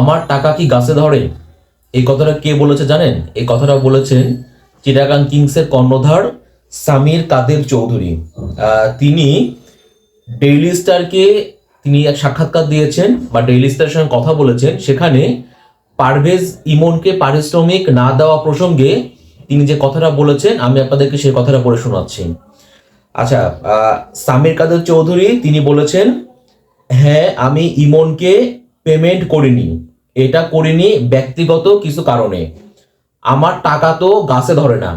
আমার টাকা কি গাছে ধরে? এই কথাটা কে বলেছে জানেন? এই কথাটা বলেছেন চিটাগাং কিংসের কর্ণধার সামির কাদের চৌধুরী। তিনি ডেইলি স্টারকে তিনি এক সাক্ষাৎকার দিয়েছেন বা ডেইলি স্টারের সঙ্গে কথা বলেছেন। সেখানে পারভেজ ইমনকে পারিশ্রমিক না দেওয়া প্রসঙ্গে তিনি যে কথাটা বলেছেন, আমি আপনাদেরকে সেই কথাটা পড়ে শোনাচ্ছি। আচ্ছা সামির কাদের চৌধুরী, তিনি বলেছেন হ্যাঁ আমি ইমনকে পেমেন্ট করিনি। এটা করিনি ব্যক্তিগত কিছু কারণে। আমার টাকা তো গাছে ধরে না।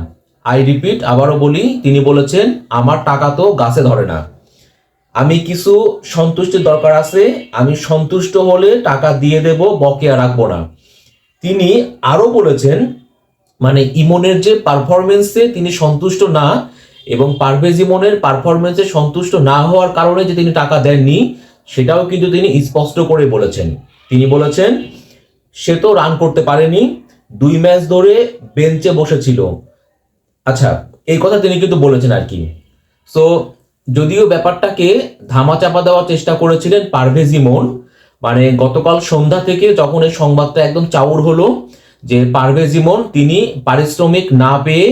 আই রিপিট আবারও বলি, তিনি বলেছেন, আমার টাকা তো গাছে ধরে না। আমি কিছু সন্তুষ্টির দরকার আছে, আমি সন্তুষ্ট হলে টাকা দিয়ে দেব, বকেয়া রাখব না। তিনি আরও বলেছেন মানে ইমনের যে পারফরমেন্সে তিনি সন্তুষ্ট না এবং পারভেজ ইমনের পারফরমেন্সে সন্তুষ্ট না হওয়ার কারণে যে তিনি টাকা দেননি, সেটাও কিন্তু তিনি স্পষ্ট করে বলেছেন। তিনি বলেছেন সে তো রান করতে পারেনি। দুই ম্যাচ ধরে বেঞ্চে বসেছিল। আচ্ছা এই কথা তিনি কিন্তু বলেছেন আর কি। সো যদিও ব্যাপারটাকে ধামাচাপা দেওয়ার চেষ্টা করেছিলেন পারভেজ ইমন মানে গতকাল সন্ধ্যা থেকে যখন এই সংবাদটা একদম চাউর হলো যে পারভেজ ইমন তিনি পারিশ্রমিক না পেয়ে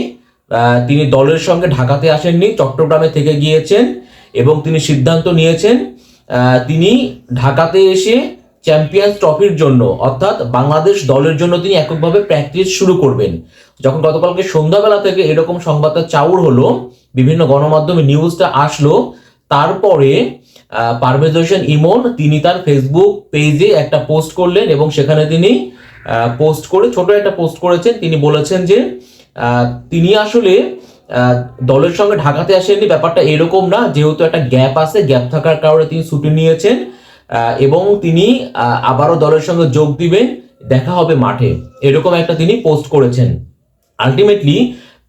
তিনি দলের সঙ্গে ঢাকাতে আসেননি, চট্টগ্রামে থেকে গিয়েছেন এবং তিনি সিদ্ধান্ত নিয়েছেন তিনি ঢাকাতে এসে চ্যাম্পিয়ন্স ট্রফির জন্য, অর্থাৎ বাংলাদেশ দলের জন্য তিনি এককভাবে প্র্যাকটিস শুরু করবেন। যখন গতকালকে সন্ধ্যাবেলা থেকে এরকম সংবাদটা চাউর হলো, বিভিন্ন গণমাধ্যমে নিউজটা আসলো, তারপরে পারভেজ হোসেন ইমন তিনি তার ফেসবুক পেজে একটা পোস্ট করলেন এবং সেখানে তিনি পোস্ট করে, ছোট একটা পোস্ট করেছেন। তিনি বলেছেন যে তিনি আসলে দলের সঙ্গে ঢাকাতে আসেননি। ব্যাপারটা এরকম না, যেহেতু একটা গ্যাপ আছে গ্যাপ থাকার কারণে তিনি ছুটি নিয়েছেন। এবং তিনি আবারও দলের সঙ্গে যোগ দিবেন, দেখা হবে মাঠে। এরকম একটা তিনি পোস্ট করেছেন। আলটিমেটলি,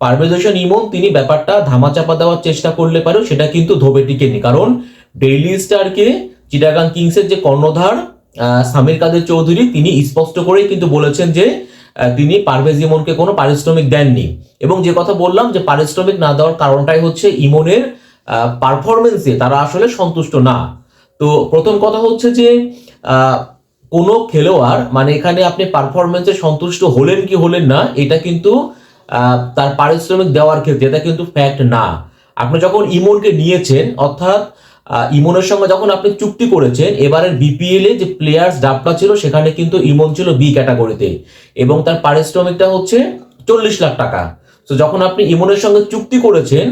পারভেজ হোসেন ইমন, তিনি ব্যাপারটা ধামাচাপা দেওয়ার চেষ্টা করলে পারেও সেটা কিন্তু ধোবে টিকেনি। কারণ ডেইলি স্টারকে চিটাগাং কিংসের যে কর্ণধার সামির কাদের চৌধুরী, তিনি স্পষ্ট করেই কিন্তু বলেছেন যে তিনি পারভেজ ইমনকে কোনো পারিশ্রমিক দেননি। এবং যে কথা বললাম যে পারিশ্রমিক না দেওয়ার কারণটাই হচ্ছে ইমনের পারফরমেন্সে তারা আসলে সন্তুষ্ট না। তো প্রথম কথা হচ্ছে যে কোনো খেলোয়াড় মানে এখানে আপনি পারফরমেন্সে সন্তুষ্ট হলেন কি হলেন না, এটা কিন্তু তার পারিশ্রমিক দেওয়ার ক্ষেত্রে এটা কিন্তু ফ্যাক্ট না। আপনি যখন ইমনকে নিয়েছেন, অর্থাৎ ইমনের সঙ্গে যখন আপনি চুক্তি করেছেন, এবারের বিপিএল এ যে প্লেয়ার্স ডাবটা ছিল, সেখানে কিন্তু ইমন ছিল বি ক্যাটাগরিতে এবং তার পারিশ্রমিকটা হচ্ছে চল্লিশ লাখ টাকা। তো যখন আপনি ইমনের সঙ্গে চুক্তি করেছেন,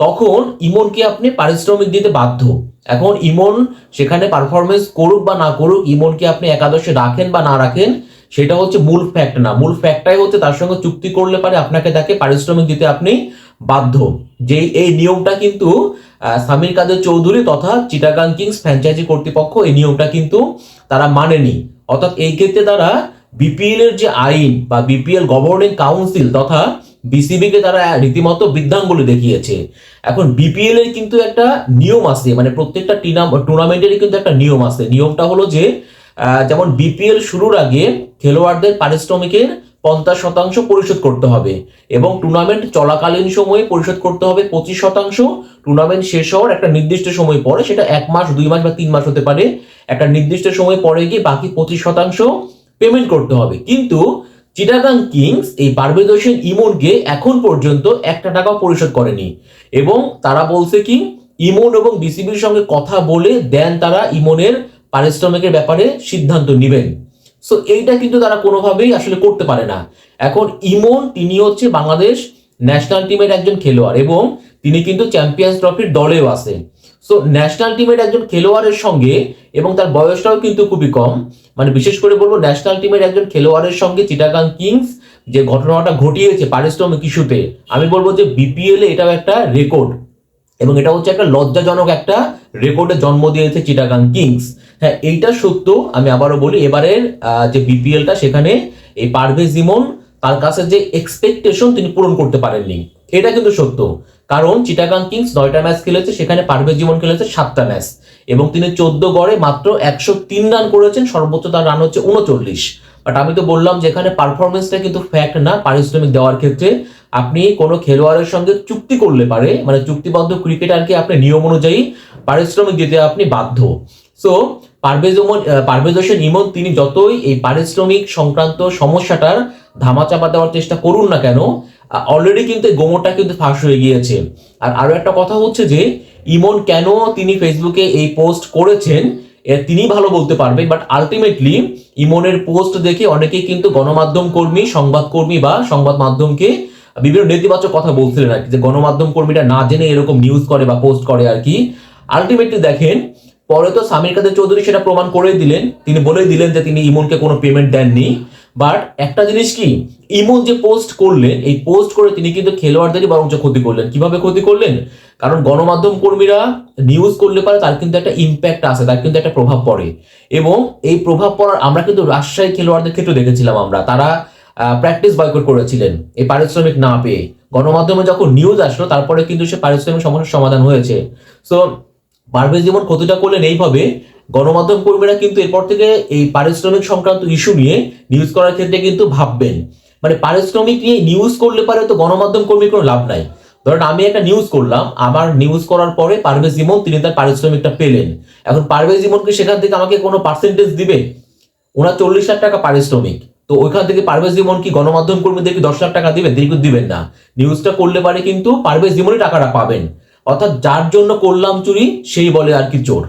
তখন ইমনকে আপনি পারিশ্রমিক দিতে বাধ্য। এখন ইমন সেখানে পারফরমেন্স করুক বা না করুক, ইমনকে আপনি একাদশে রাখেন বা না রাখেন, সেটা হচ্ছে মূল ফ্যাক্ট না। মূল ফ্যাক্টটাই হচ্ছে তার সঙ্গে চুক্তি করলে পারে আপনাকে তাকে পারিশ্রমিক দিতে আপনি বাধ্য। যে এই নিয়মটা কিন্তু সামির কাদের চৌধুরী তথা চিটাগাং কিংস ফ্র্যাঞ্চাইজি কর্তৃপক্ষ এই নিয়মটা কিন্তু তারা মানেনি। অর্থাৎ এই ক্ষেত্রে তারা বিপিএল এর যে আইন বা বিপিএল গভর্নিং কাউন্সিল তথা বিসিবি কে তারা রীতিমতো বৃদ্ধাঙ্গুলি দেখিয়েছে। এখন বিপিএল এর কিন্তু একটা নিয়ম আছে মানে প্রত্যেকটা টুর্নামেন্টেরই কিন্তু একটা নিয়ম আছে। নিয়মটা হলো যে যেমন বিপিএল শুরুর আগে খেলোয়াড়দের পারিশ্রমিকের পঞ্চাশ শতাংশ পরিশোধ করতে হবে এবং টুর্নামেন্ট চলাকালীন সময়ে পরিশোধ করতে হবে পঁচিশ শতাংশ। টুর্নামেন্ট শেষ হওয়ার একটা নির্দিষ্ট সময় পরে, সেটা এক মাস, দুই মাস বা তিন মাস হতে পারে। একটা নির্দিষ্ট সময় পরে গিয়ে বাকি পঁচিশ শতাংশ পেমেন্ট করতে হবে। কিন্তু চিটাগাং কিংস এই পারভেজ ইমনকে এখন পর্যন্ত একটা টাকাও পরিশোধ করেনি। এবং তারা বলছে কি, ইমন এবং বিসিবির সঙ্গে কথা বলে দেন তারা ইমনের পারিশ্রমিকের ব্যাপারে সিদ্ধান্ত নেবেন। সো এইটা কিন্তু তারা কোনোভাবেই আসলে করতে পারে না। এখন ইমন, তিনি হচ্ছে বাংলাদেশ ন্যাশনাল টিমের একজন খেলোয়াড় এবং তিনি কিন্তু চ্যাম্পিয়ন্স ট্রফির দলেও আছে সো ন্যাশনাল টিমের একজন খেলোয়াড়ের সঙ্গে এবং তার বয়সটাও কিন্তু খুবই কম। মানে বিশেষ করে বলব ন্যাশনাল টিমের একজন খেলোয়াড়ের সঙ্গে চিটাগাং কিংস যে ঘটনাটা ঘটিয়েছে পারিশ্রমিক ইস্যুতে, আমি বলব যে বিপিএল এ এটাও একটা রেকর্ড এবং এটা হচ্ছে একটা লজ্জাজনক একটা রেকর্ডে জন্ম দিয়েছে চিটাগাং কিংস। হ্যাঁ এইটা সত্য, আমি আবারও বলি, এবারের যে বিপিএলটা সেখানে এই পারভেজ ইমন, তার কাছে যে এক্সপেকটেশন তিনি পূরণ করতে পারেননি। এটা কিন্তু সত্য। কারণ চিটাগাং কিংস নয়টা ম্যাচ খেলেছে, সেখানে পারভেজ ইমন খেলেছে সাতটা ম্যাচ। এবং তিনি চোদ্দ গড়ে মাত্র একশো তিন রান করেছেন, সর্বোচ্চ তার রান হচ্ছে উনচল্লিশ। বাট আমি তো বললাম যে এখানে পারফরমেন্সটা কিন্তু ফ্যাক্ট না, পারিশ্রমিক দেওয়ার ক্ষেত্রে আপনি কোনো খেলোয়াড়ের সঙ্গে চুক্তি করলে পারে মানে চুক্তিবদ্ধ ক্রিকেটারকে আপনি নিয়ম অনুযায়ী পারিশ্রমিক দিতে আপনি বাধ্য। সো পারভেজ পারভেজ হোসেন ইমন তিনি যতই এই পারিশ্রমিক সংক্রান্ত সমস্যাটার ধামাচাপা দেওয়ার চেষ্টা করুন না কেন অলরেডি কিন্তু এই গোমরটা কিন্তু ফাঁস হয়ে গিয়েছে। আর আরও একটা কথা হচ্ছে যে, ইমন কেন তিনি ফেসবুকে এই পোস্ট করেছেন তিনি ভালো বলতে পারবেন বাট আলটিমেটলি ইমনের পোস্ট দেখে অনেকেই কিন্তু গণমাধ্যম কর্মী সংবাদকর্মী বা সংবাদ মাধ্যমকে বিভিন্ন নেতিবাচক কথা বলছিলেন আর কি, যে গণমাধ্যম কর্মীরা না জেনে এরকম নিউজ করে বা পোস্ট করে আর কি। আলটিমেটলি দেখেন পরে তো সামির কাদের চৌধুরী সেটা প্রমাণ করে দিলেন। তিনি বলেই দিলেন যে তিনি ইমনকে কোনো পেমেন্ট দেননি। বাট একটা জিনিস কি? ইমন যে পোস্ট করলেন, এই পোস্ট করে তিনি কিন্তু খেলোয়াড়দেরই বরঞ্চ ক্ষতি করলেন। কীভাবে ক্ষতি করলেন? কারণ গণমাধ্যম কর্মীরা নিউজ করলে পারে তার কিন্তু একটা ইম্প্যাক্ট আছে তার কিন্তু একটা প্রভাব পড়ে। এবং এই প্রভাব পড়ার আমরা কিন্তু রাজশাহী খেলোয়াড়দের ক্ষেত্রে দেখেছিলাম আমরা। তারা প্র্যাকটিস বয়কট করেছিলেন, এই পারিশ্রমিক না পেয়ে। গণমাধ্যমে যখন নিউজ আসলো, তারপরে কিন্তু সে পারিশ্রমিক সমস্যার সমাধান হয়েছে। সো পারভেজ যেমন ক্ষতিটা করলেন এইভাবে, গণমাধ্যম কর্মীরা কিন্তু এরপর থেকে এই পারিশ্রমিক সংক্রান্ত ইস্যু নিয়ে নিউজ করার ক্ষেত্রে কিন্তু ভাববেন। মানে পারিশ্রমিক নিয়ে নিউজ করলে পারে তো গণমাধ্যম কর্মীর কোনো লাভ নাই। ধরেন আমি একটা নিউজ করলাম, আমার নিউজ করার পরে পারভেজ ইমন তিনি তার পারিশ্রমিকটা পেলেন। এখন পারভেজ ইমনকে সেখান থেকে আমাকে কোনো পার্সেন্টেজ দিবে? ওনার চল্লিশ লাখ টাকা পারিশ্রমিক। তো ওইখান থেকে পারভেজ ইমন কি গণমাধ্যম কর্মীদেরকে দশ লাখ টাকা তিনি কিন্তু দিবেন না। নিউজটা করলে পারে কিন্তু পারভেজ ইমনই টাকাটা পাবেন। অর্থাৎ যার জন্য করলাম চুরি সেই বলে আর কি চোর।